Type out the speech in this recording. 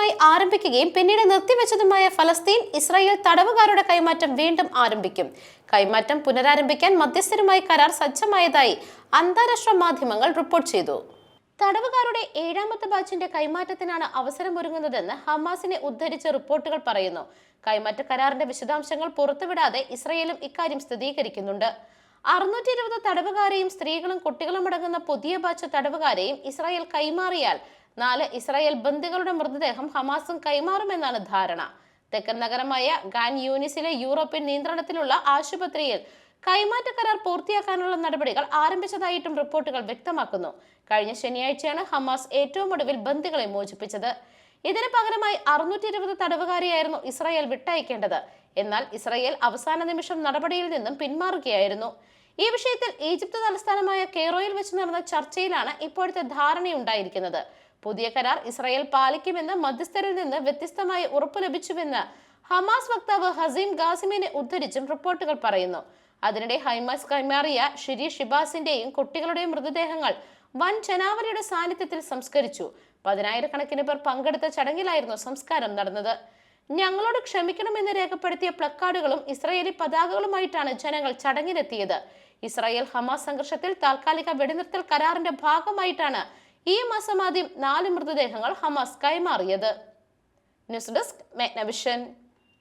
ഔദ്യോഗികമായി ആരംഭിക്കുകയും പിന്നീട് നിർത്തിവെച്ചതുമായ ഫലസ്തീൻ ഇസ്രായേൽ തടവുകാരുടെ കൈമാറ്റം വീണ്ടും ആരംഭിക്കും. കൈമാറ്റം പുനരാരംഭിക്കാൻ മധ്യസ്ഥരുമായി കരാർ സജ്ജമായതായി അന്താരാഷ്ട്ര മാധ്യമങ്ങൾ റിപ്പോർട്ട് ചെയ്തു. തടവുകാരുടെ ഏഴാമത്തെ ബാച്ചിന്റെ കൈമാറ്റത്തിനാണ് അവസരമൊരുങ്ങുന്നതെന്ന് ഹമാസിനെ ഉദ്ധരിച്ച റിപ്പോർട്ടുകൾ പറയുന്നു. കൈമാറ്റ കരാറിന്റെ വിശദാംശങ്ങൾ പുറത്തുവിടാതെ ഇസ്രയേലും ഇക്കാര്യം സ്ഥിരീകരിക്കുന്നുണ്ട്. അറുന്നൂറ്റി ഇരുപത് തടവുകാരെയും സ്ത്രീകളും കുട്ടികളും അടങ്ങുന്ന പുതിയ ബാച്ച് തടവുകാരെയും ഇസ്രായേൽ കൈമാറിയാൽ നാല് ഇസ്രായേൽ ബന്ദികളുടെ മൃതദേഹം ഹമാസും കൈമാറുമെന്നാണ് ധാരണ. തെക്കൻ നഗരമായ ഗാൻ യൂനിസിലെ യൂറോപ്യൻ നിയന്ത്രണത്തിലുള്ള ആശുപത്രിയിൽ കൈമാറ്റ കരാർ പൂർത്തിയാക്കാനുള്ള നടപടികൾ ആരംഭിച്ചതായിട്ടും റിപ്പോർട്ടുകൾ വ്യക്തമാക്കുന്നു. കഴിഞ്ഞ ശനിയാഴ്ചയാണ് ഹമാസ് ഏറ്റവും ഒടുവിൽ ബന്ദികളെ മോചിപ്പിച്ചത്. ഇതിന് പകരമായി അറുന്നൂറ്റി ഇരുപത് തടവുകാരെയായിരുന്നു ഇസ്രായേൽ വിട്ടയക്കേണ്ടത്. എന്നാൽ ഇസ്രായേൽ അവസാന നിമിഷം നടപടിയിൽ നിന്നും പിന്മാറുകയായിരുന്നു. ഈ വിഷയത്തിൽ ഈജിപ്ത് തലസ്ഥാനമായ കെയ്റോയിൽ വെച്ച് നടന്ന ചർച്ചയിലാണ് ഇപ്പോഴത്തെ ധാരണയുണ്ടായിരിക്കുന്നത്. പുതിയ കരാർ ഇസ്രായേൽ പാലിക്കുമെന്ന് മധ്യസ്ഥരിൽ നിന്ന് വ്യത്യസ്തമായി ഉറപ്പു ലഭിച്ചുവെന്ന് ഹമാസ് വക്താവ് ഹസീം ഗാസിമിനെ ഉദ്ധരിച്ചും റിപ്പോർട്ടുകൾ പറയുന്നു. അതിനിടെ ഹൈമാസ് കൈമാറിയ ഷിരി ഷിബാസിന്റെയും കുട്ടികളുടെയും മൃതദേഹങ്ങൾ വൻ ജനാവലിയുടെ സാന്നിധ്യത്തിൽ സംസ്കരിച്ചു. പതിനായിരക്കണക്കിന് പേർ പങ്കെടുത്ത ചടങ്ങിലായിരുന്നു സംസ്കാരം നടന്നത്. ഞങ്ങളോട് ക്ഷമിക്കണമെന്ന് രേഖപ്പെടുത്തിയ പ്ലക്കാർഡുകളും ഇസ്രായേലി പതാകകളുമായിട്ടാണ് ജനങ്ങൾ ചടങ്ങിലെത്തിയത്. ഇസ്രായേൽ ഹമാസ് സംഘർഷത്തിൽ താൽക്കാലിക വെടിനിർത്തൽ കരാറിന്റെ ഭാഗമായിട്ടാണ് ഈ മാസം ആദ്യം നാല് മൃതദേഹങ്ങൾ ഹമാസ് കൈമാറിയത്. News desk മെഗ്നവിഷൻ